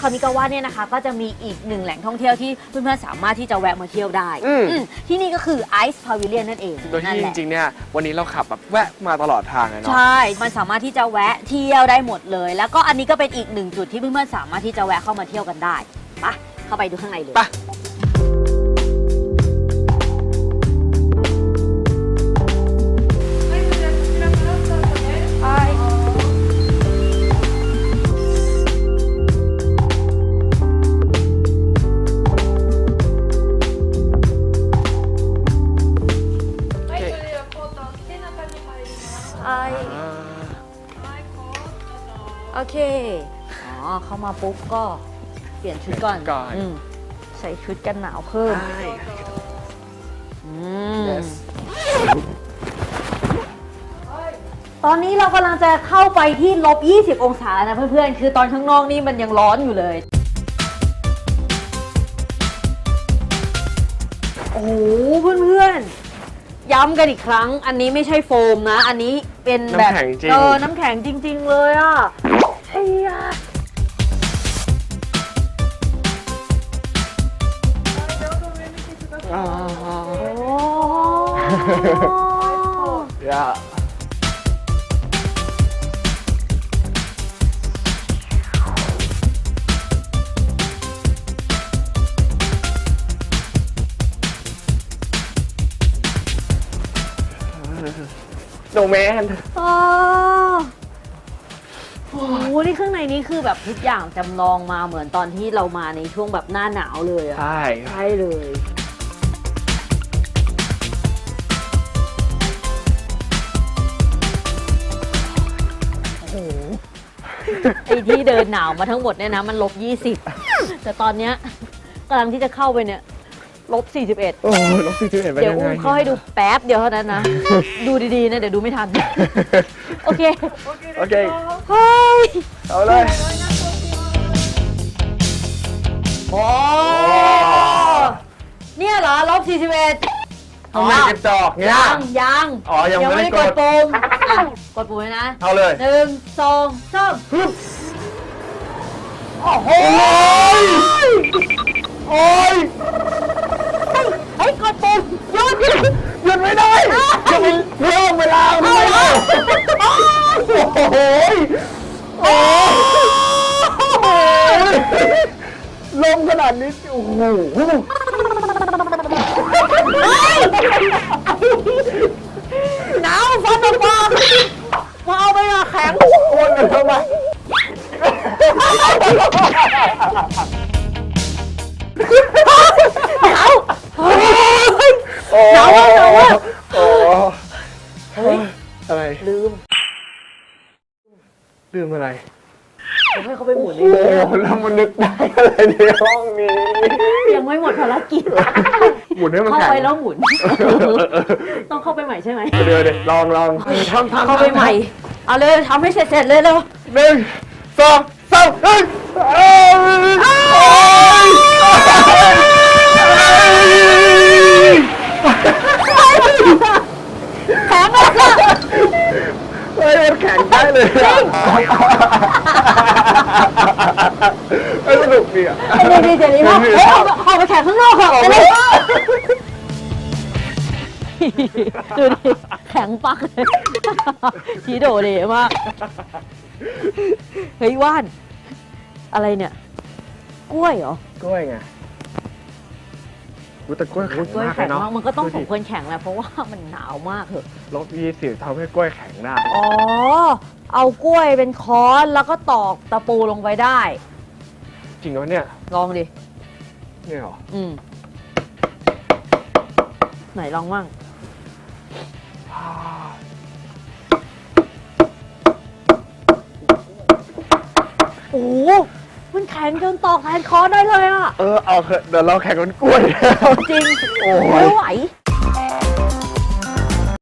คามิกาวะเนี่ยนะคะก็จะมีอีกหนึ่งแหล่งท่องเที่ยวที่เพื่อนๆสามารถที่จะแวะมาเที่ยวได้อืม อืมที่นี่ก็คือ Ice Pavilion นั่นเองโดยนั่นที่แหจละริงๆเนี่ยวันนี้เราขับแบบแวะมาตลอดทางเลยเนาะ ใช่ มันสามารถที่จะแวะเที่ยวได้หมดเลย แล้วก็อันนี้ก็เป็นอีกหนึ่งจุดที่เพื่อนๆสามารถที่จะแวะเข้ามาเที่ยวกันได้ไปะเข้าไปดูข้างในเลย ไป อ๋อเข้ามาปุ๊บก็เปลี่ยนชุดก่อนก่อนอืมใส่ชุดกันหนาวเพิ่มใช่อืม yes ตอนนี้เรากำลังจะเข้าไปที่ลบ 20 องศานะเพื่อนๆ คือตอนข้างนอกนี่มันยังร้อนอยู่เลย โอ้โหเพื่อนๆ ย้ำกันอีกครั้ง อันนี้ไม่ใช่โฟมนะ อันนี้เป็นแบบน้ำแข็งจริง เออ น้ำแข็งจริง ๆ เลยอะไอ้ยะอ่าโอ้อย่าโนแมน อ๋อ โอ้โหนี่ข้างในนี้คือแบบทุกอย่างจำลองมาเหมือนตอนที่เรามาในช่วงแบบหน้าหนาวเลยอะใช่ใช่เลย โอ้โห ไอ้ที่เดินหนาวมาทั้งหมดเนี่ยนะ มันลบ 20 แต่ตอนเนี้ยกำลังที่จะเข้าไปเนี่ย ลบ41โอ้ลบสี่สิบเอ็ดไปเดี๋ยวยังไงอุ้มเข้าให้ดูแป๊บเดียวเท่านั้นนะ ดูดีๆนะ เดี๋ยวดูไม่ทัน โอเคโอเค เฮ้ยเอาเลยโอ้เนี่ยเหรอลบ41ทำไมกระจอกเนี่ย ยังยังอ๋อยังไม่ได้กดกดปุ่มอะกดปุ่มเลยนะเอาเลย หนึ่งสองสาม โอ้โหโอ้ยเฮ้ยกด ปุ่มหยุดหยุดไม่ได้จะไปเพิ่มเวลาไม่ได้โอ้โหโอ้โหลมขนาดนี้โอ้โหหนาวฟันออกมามาเอาไปอะแข็งโอนกันทำไม ลืมอะไร ผมให้เขาไปหมุนในโอ้นี้แล้วมันนึกได้อะไรในห้องนี้ ยังไม่หมดภารกิจ หมุนให้มันเข้าแข็งไปแล้วหมุน ต้องเข้าไปใหม่ใช่ไหม เดี๋ยวเดี๋ยวลองลองทำทำเข้าไปใหม่ เอาเลยทำให้เสร็จๆเลยเร็วหนึ่งสองสามเอ้ย มันแข็งได้เลยอะเอ้ยสนุกดีอะ ดีดีเดี๋ยวนี้ว่าเฮ้ยเอาเอาไปแข่งข้างนอกค่ะไปเลยดูดิแข็งปักเลยชีโดเดมากเฮ้ยว่าน อะไรเนี่ย กล้วยเหรอ กล้วยไง อุ๊ยแต่กล้วยแข็งกล้วยมากเลแข็ยงเนาะมากมันก็ต้องสมควรแข็งแหละเพราะว่ามันหนาวมากเหอะลบยี่สิบทำให้กล้วยแข็งได้อ๋อ เอากล้วยเป็นค้อนแล้วก็ตอกตะปูลงไปได้ จริงเหรอเนี่ยลองดิ เนี่ยเหรออืม ไหนลองมั่งโอ้โห มันแข็งจนตอกแทนค้อนได้เลยอะ เออเอาเถอะเดี๋ยวเราแข่งกันกล้วย จริงโอ้ย ไม่ไหว